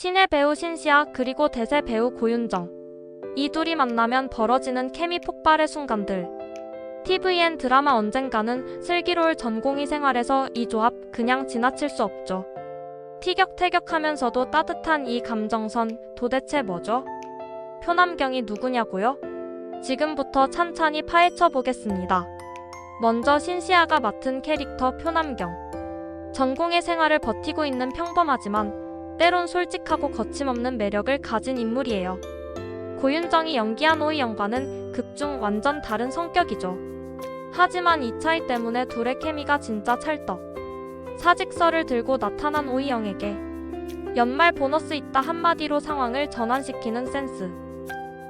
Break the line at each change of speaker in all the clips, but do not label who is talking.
신의 배우 신시아 그리고 대세 배우 고윤정. 이 둘이 만나면 벌어지는 케미 폭발의 순간들. TVN 드라마 언젠가는 슬기로울 전공의 생활에서 이 조합 그냥 지나칠 수 없죠. 티격태격하면서도 따뜻한 이 감정선 도대체 뭐죠? 표남경이 누구냐고요? 지금부터 찬찬히 파헤쳐 보겠습니다. 먼저 신시아가 맡은 캐릭터 표남경. 전공의 생활을 버티고 있는 평범하지만 때론 솔직하고 거침없는 매력을 가진 인물이에요. 고윤정이 연기한 오이영과는 극중 완전 다른 성격이죠. 하지만 이 차이 때문에 둘의 케미가 진짜 찰떡. 사직서를 들고 나타난 오이영에게 연말 보너스 있다 한마디로 상황을 전환시키는 센스.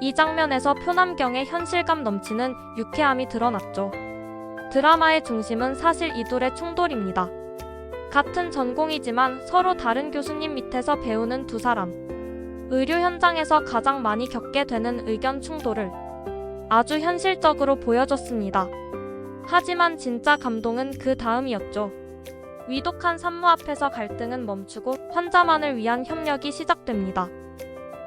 이 장면에서 표남경의 현실감 넘치는 유쾌함이 드러났죠. 드라마의 중심은 사실 이 둘의 충돌입니다. 같은 전공이지만 서로 다른 교수님 밑에서 배우는 두 사람. 의료 현장에서 가장 많이 겪게 되는 의견 충돌을 아주 현실적으로 보여줬습니다. 하지만 진짜 감동은 그 다음이었죠. 위독한 산모 앞에서 갈등은 멈추고 환자만을 위한 협력이 시작됩니다.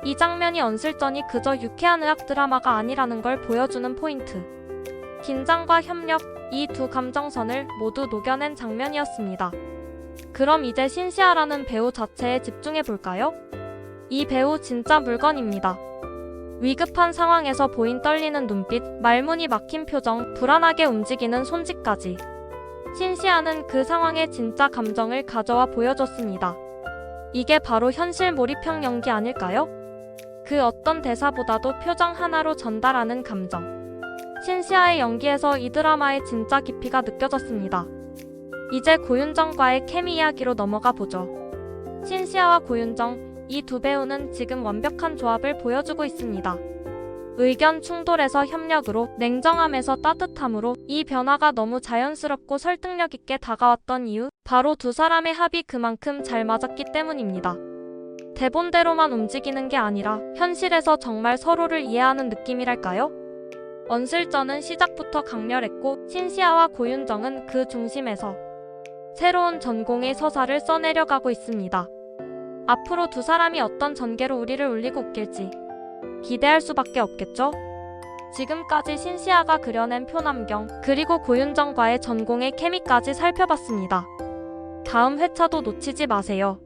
이 장면이 언슬전이 그저 유쾌한 의학 드라마가 아니라는 걸 보여주는 포인트. 긴장과 협력, 이 두 감정선을 모두 녹여낸 장면이었습니다. 그럼 이제 신시아라는 배우 자체에 집중해 볼까요? 이 배우 진짜 물건입니다. 위급한 상황에서 보인 떨리는 눈빛, 말문이 막힌 표정, 불안하게 움직이는 손짓까지. 신시아는 그 상황에 진짜 감정을 가져와 보여줬습니다. 이게 바로 현실 몰입형 연기 아닐까요? 그 어떤 대사보다도 표정 하나로 전달하는 감정. 신시아의 연기에서 이 드라마의 진짜 깊이가 느껴졌습니다. 이제 고윤정과의 케미 이야기로 넘어가 보죠. 신시아와 고윤정, 이 두 배우는 지금 완벽한 조합을 보여주고 있습니다. 의견 충돌에서 협력으로, 냉정함에서 따뜻함으로 이 변화가 너무 자연스럽고 설득력 있게 다가왔던 이유, 바로 두 사람의 합이 그만큼 잘 맞았기 때문입니다. 대본대로만 움직이는 게 아니라 현실에서 정말 서로를 이해하는 느낌이랄까요? 언슬전은 시작부터 강렬했고 신시아와 고윤정은 그 중심에서 새로운 전공의 서사를 써내려가고 있습니다. 앞으로 두 사람이 어떤 전개로 우리를 울리고 웃길지 기대할 수밖에 없겠죠? 지금까지 신시아가 그려낸 표남경 그리고 고윤정과의 전공의 케미까지 살펴봤습니다. 다음 회차도 놓치지 마세요.